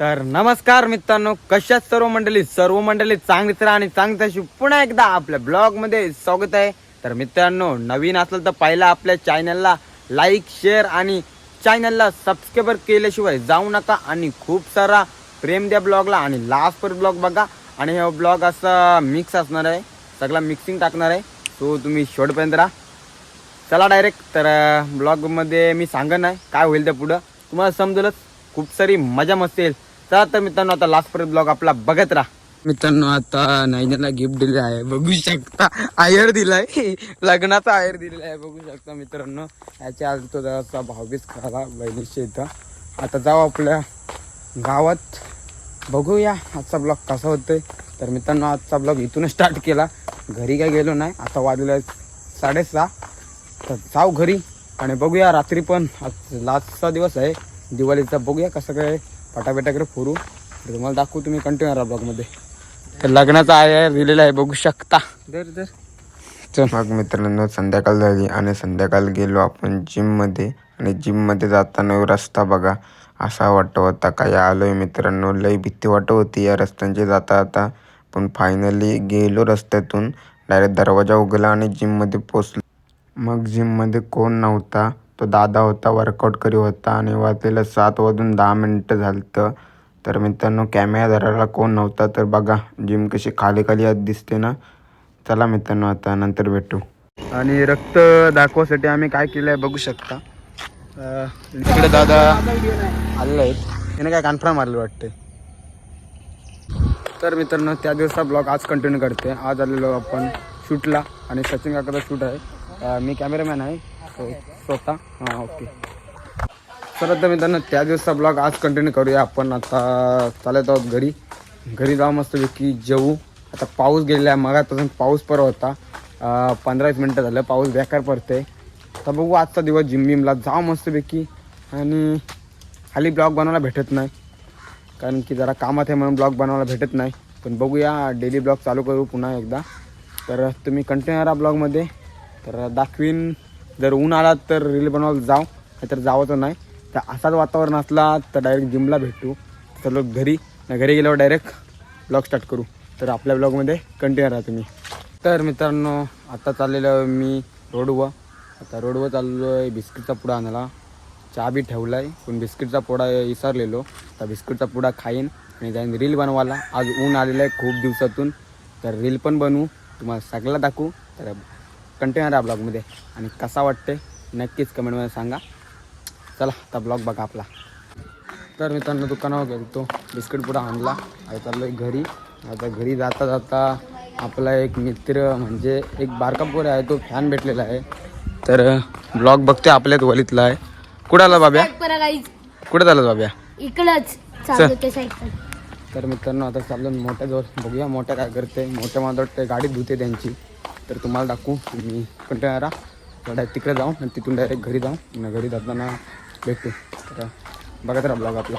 तर नमस्कार मित्रांनो कशात सर्व मंडळी? सर्व मंडळी चांगली तर आणि चांगलीच पुन्हा एकदा आपल्या ब्लॉगमध्ये स्वागत आहे. तर मित्रांनो नवीन असलं तर पहिला आपल्या चॅनलला लाईक शेअर आणि चॅनलला सबस्क्राईबर केल्याशिवाय जाऊ नका आणि खूप सारा प्रेम द्या ब्लॉगला आणि लास्ट पर ब्लॉग बघा. आणि हा ब्लॉग असा मिक्स असणार आहे. सगळा मिक्सिंग टाकणार आहे. तो तुम्ही शेवटपर्यंत राहा. चला डायरेक्ट तर ब्लॉगमध्ये मी सांगणार काय होईल त्या पुढं. तुम्हाला समजलंच. खूप सारी मजा मस्त येईल चला तर मित्रांनो आता लास्ट पर्यंत ब्लॉग आपला बघत राहा. मित्रांनो आता नायनाला गिफ्ट दिले आहे. बघू शकता. आयर दिलाय. लग्नाचा आयर दिलेला आहे. बघू शकता मित्रांनो. याच्या आज तो जरासा भाऊबीज खाला बहिणीच्या इथं. आता जाऊ आपल्या गावात. बघूया आजचा ब्लॉग कसा होतोय. तर मित्रांनो आजचा ब्लॉग इथूनच स्टार्ट केला. घरी काय गेलो नाही. आता वाजलेला आहे साडेसहा. तर जाऊ घरी. आणि बघूया रात्री पण. आज लास्टचा दिवस आहे. दिवाळीचा. बघूया कसं काय फटाफटाकडे फोडू. तर तुम्हाला दाखवू तुम्ही कंटिन्यू राहा ब्लॉगमध्ये तर लग्नाचा आहे दिलेला आहे बघू शकता. दर दर. मग मित्रांनो संध्याकाळ झाली आणि संध्याकाळ गेलो आपण जिममध्ये आणि जिममध्ये जाताना रस्ता बघा. असा वाटत होता काय आलोय मित्रांनो. लई भीती वाटत होती या रस्त्यांची जाता आता पण फायनली गेलो रस्त्यातून. डायरेक्ट दरवाजा उघडला आणि जिममध्ये पोचलो मग जिममध्ये कोण नव्हता? तो दादा होता वर्कआउट करी होता आणि वाजलेलं सात वाजून दहा मिनटं झालं तर मित्रांनो कॅमेरा धरायला कोण नव्हता तर बघा जिम कशी खाली खाली आत दिसते ना. चला मित्रांनो आता नंतर भेटू. आणि रक्त दाखवासाठी आम्ही काय केलं आहे बघू शकता. इकडे दादा आलेले आहेत. त्याने काय कन्फर्म मारलं वाटते तर मित्रांनो त्या दिवसा ब्लॉग आज कंटिन्यू करते. आज आलेलो आपण शूटला आणि सचिन काकाचा शूट आहे. मी कॅमेरामॅन आहे. स्वतः? हां ओके. तर आता मित्रांनो त्या दिवसाचा ब्लॉग आज कंटिन्यू करूया आपण. आता चालत आहोत घरी. घरी जाऊ मस्तपैकी जेऊ आता पाऊस गेलेला आहे. मगापासून पाऊस पर होता. पंधरा वीस मिनटं झालं. पाऊस बेकार पडते तर बघू आजचा दिवस जिमबिमला जाऊ मस्तपैकी आणि खाली ब्लॉग बनवायला भेटत नाही. कारण की जरा कामात आहे म्हणून ब्लॉग बनवायला भेटत नाही. पण बघूया. डेली ब्लॉग चालू करू पुन्हा एकदा. तर तुम्ही कंटिन्यू राहा ब्लॉगमध्ये. तर दाखवीन. जर ऊन आला तर रील बनवायला जाऊ नाहीतर जावंच नाही. तर असाच वातावरण असला तर डायरेक्ट जिमला भेटू. लोक घरी घरी गेल्यावर डायरेक्ट ब्लॉग स्टार्ट करू. तर आपल्या ब्लॉगमध्ये कंटिन्यू राहा तुम्ही. तर मित्रांनो आता चाललेलो आहे मी रोडवर. आता रोडवर चाललो आहे बिस्किटचा पुडा आणायला. चहा बी ठेवला आहे पण बिस्किटचा पोडा विसरलेलो. तर बिस्किटचा पुडा खाईन आणि जाईन रील बनवायला. आज ऊन आलेलं आहे खूप दिवसातून. तर रील पण बनवू. तुम्हाला सगळं दाखवू. तर कंटिन्यू राहा ब्लॉगमध्ये. आणि कसा वाटते नक्कीच कमेंटमध्ये सांगा. चला आता ब्लॉग बघा आपला. तर मित्रांनो दुकानावर गेलो तो बिस्किट पुडा आणला. आता चाललो आहे घरी. आता घरी जाता जाता आपला एक मित्र म्हणजे एक बारका पोर आहे तो फॅन भेटलेला आहे. तर ब्लॉग बघते आपल्याच वलीतला आहे. कुठं आला बाब्या? कुठं झालं बाब्या? इकडंच तर मित्रांनो आता चाललो मोठ्या जवळ बघूया मोठ्या काय करते मोठ्या मला वाटतं गाडी धुते त्यांची. तर तुम्हाला दाखवू. मी कंटिन्यू राहा डायरेक्ट तिकडे जाऊ आणि तिथून डायरेक्ट घरी जाऊ. आणि घरी जाताना भेटू. तर बघत राहा ब्लॉग आपला.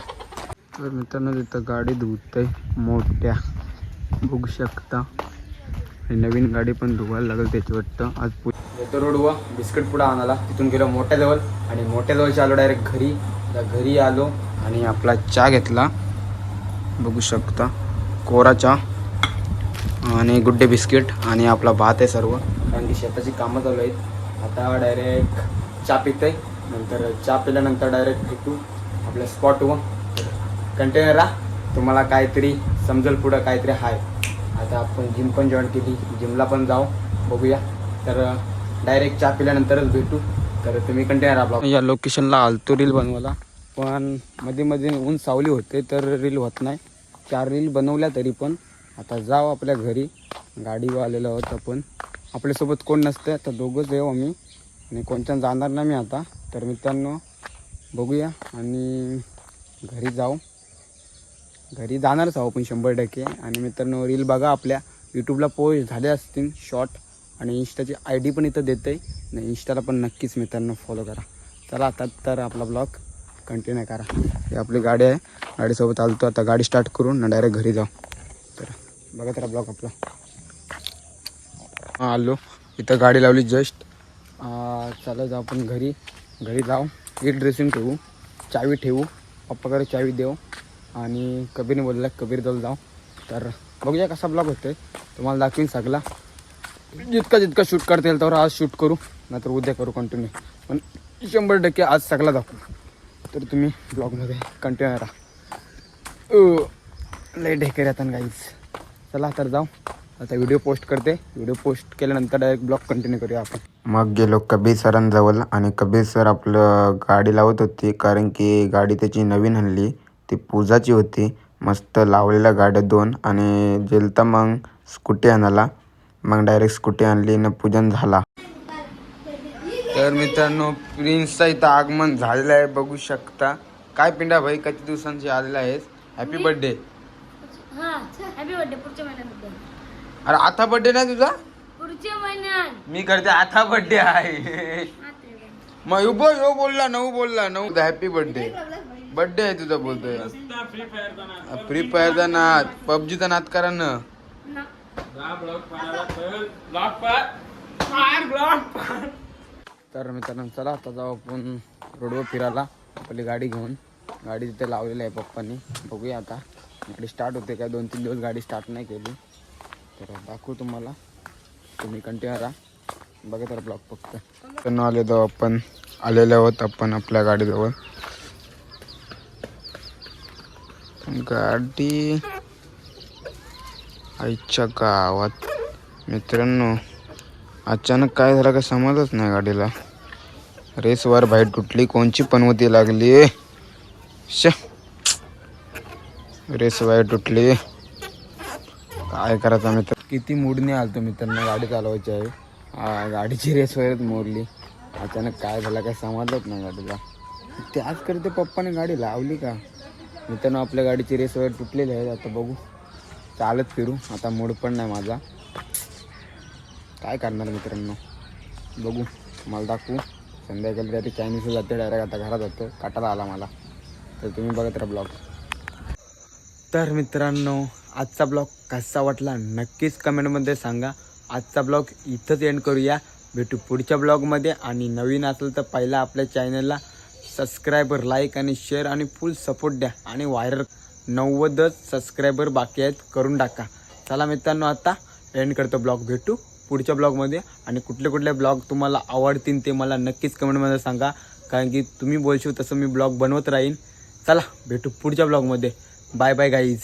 तर मित्रांनो तिथं गाडी धुते मोठ्या. बघू शकता. आणि नवीन गाडी पण धुवायला लागेल त्याची वाटतं. आज पु येतो रोडवर बिस्किट पुडा आणाला तिथून गेलो मोठ्याजवळ. आणि मोठ्याजवळच्या आलो डायरेक्ट घरी. घरी आलो आणि आपला चहा घेतला. बघू शकता. कोरा चहा. आणि गुड्डे बिस्किट आणि आपला भात आहे सर्व. कारण की शेताची कामं चालू आहेत. आता डायरेक्ट चहा आहे नंतर चहा पिल्यानंतर डायरेक्ट भेटू. आपल्या स्पॉटवर कंटेनर राहा तुम्हाला काहीतरी समजेल पुढं काहीतरी आहे आता आपण जिम पण जॉईन केली. जिमला पण जाऊ. बघूया. तर डायरेक्ट चहा पिल्यानंतरच भेटू. तर तुम्ही कंटेनर आपला या लोकेशनला आलतो रील बनवायला. पण मध्ये मध्ये ऊन सावली होते तर रील होत नाही. चार रील बनवल्या तरी पण. आता जाऊ आपल्या घरी. गाडीवर आलेलो आहोत आपण. आपल्यासोबत कोण नसतं तर दोघंच येऊ आम्ही हो आणि कोणत्या जाणार नाही मी आता. तर मित्रांनो बघूया. आणि घरी जाऊ. घरी जाणारच आहो आपण शंभर टक्के. आणि मित्रांनो रील बघा आपल्या यूट्यूबला पोस्ट झाले असतील शॉर्ट आणि इंस्टाची आय डी पण इथं देते आणि इंस्टाला पण नक्कीच मित्रांनो फॉलो करा. चला आता तर आपला ब्लॉग कंटिन्यू करा. ही आपली गाडी आहे. गाडीसोबत आलतो. आता गाडी स्टार्ट करून डायरेक्ट घरी जाऊ. बघा तर ब्लॉक आपला. हां आलो. इथं गाडी लावली जस्ट. चला जाऊ आपण घरी. घरी जाऊ. एक ड्रेसिंग ठेवू. चावी ठेवू. पप्पाकडे चावी देऊ. आणि कबीरने बोलला कबीर जवळ जाऊ. तर बघूया कसा ब्लॉग होतोय. तुम्हाला दाखवीन सगळा. जितका जितका शूट करता येईल तर आज शूट करू. नाहीतर उद्या करू कंटिन्यू पण शंभर टक्के आज सगळा दाखवू. तर तुम्ही ब्लॉगमध्ये कंटिन्यू राहा. लय ढेकर येतात गाईज चला तर जाऊ. आता व्हिडिओ पोस्ट करते. व्हिडिओ पोस्ट केल्यानंतर डायरेक्ट ब्लॉग कंटिन्यू करूया आपण. मग गेलो कबीर सरांजवळ आणि कबीर सर आपलं गाडी लावत होती कारण की गाडी त्याची नवीन आणली ती पूजाची होती. मस्त लावलेल्या गाड्या दोन आणि जेलता मग स्कूटी आणाला मग डायरेक्ट स्कूटी आणली न पूजन झाला. तर मित्रांनो प्रिन्सचा इथं आगमन झालेलं आहे बघू शकता. काय पिंडा भाई किती दिवसांची आलेला आहेस हॅपी बर्थडे हा हॅपी बर्थडे पुढच्या महिन्यात अरे आता बर्थडे नाही तुझा? पुढच्या महिन्यात. मी करते आता बर्थडे आहे. मग उभो यो बोलला नऊ बोलला नऊ. हॅपी बर्थडे बर्थडे आहे तुझा बोलतोय. फ्री फायरचा नाद. पबजीचा नाद करा ना. तर मित्रांनो चला आता जाऊ आपण रोडवर फिरायला. आपली गाडी घेऊन. गाडी तिथे लावलेली आहे पप्पांनी. बघूया आता. गाडी स्टार्ट होते काय? दोन तीन दिवस गाडी स्टार्ट नाही केली. तर दाखवू तुम्हाला. तुम्ही कंटिन्यू राहा. बघा तर ब्लॉग फक्त. आले जाऊ आपण. आलेले आहोत आपण आपल्या गाडीजवळ. गाडी आईच्या गावात. मित्रांनो अचानक काय झालं काय समजच नाही गाडीला. रेसवर बाहेर तुटली. कोणची पनवती लागली. श रेस वायर तुटली काय करायचं मित्र किती मूडने आलतो मित्रांनो गाडी चालवायची आहे गाडीची रेस वगैरे मोरली अचानक काय झालं काय समजलंच नाही गाडीला त्याच करते पप्पाने गाडी लावली का मित्रांनो आपल्या गाडीची रेस वगैरे तुटलेली आहे आता बघू चालत फिरू आता मूड पण नाही माझा काय करणार मित्रांनो बघू मला दाखवू संध्याकाळी तरी चायनीजला जाते डायरेक्ट आता घरात जातो काटाला आला मला तर तुम्ही बघत राहा ब्लॉग. तर मित्रांनो आजचा ब्लॉग कसा वाटला नक्कीच कमेंटमध्ये सांगा. आजचा ब्लॉग इथंच एंड करूया. भेटू पुढच्या ब्लॉगमध्ये. आणि नवीन असेल तर पहिला आपल्या चॅनलला सबस्क्रायबर लाईक आणि शेअर आणि फुल सपोर्ट द्या. आणि व्हायरल नव्वदच सबस्क्रायबर बाकी आहेत करून टाका. चला मित्रांनो आता एंड करतो ब्लॉग. भेटू पुढच्या ब्लॉगमध्ये. आणि कुठले कुठले ब्लॉग तुम्हाला आवडतील ते मला नक्कीच कमेंटमध्ये सांगा. कारण की तुम्ही बोलशो तसं मी ब्लॉग बनवत राहीन. चला भेटू पुढच्या ब्लॉगमध्ये बाय बाय गाईज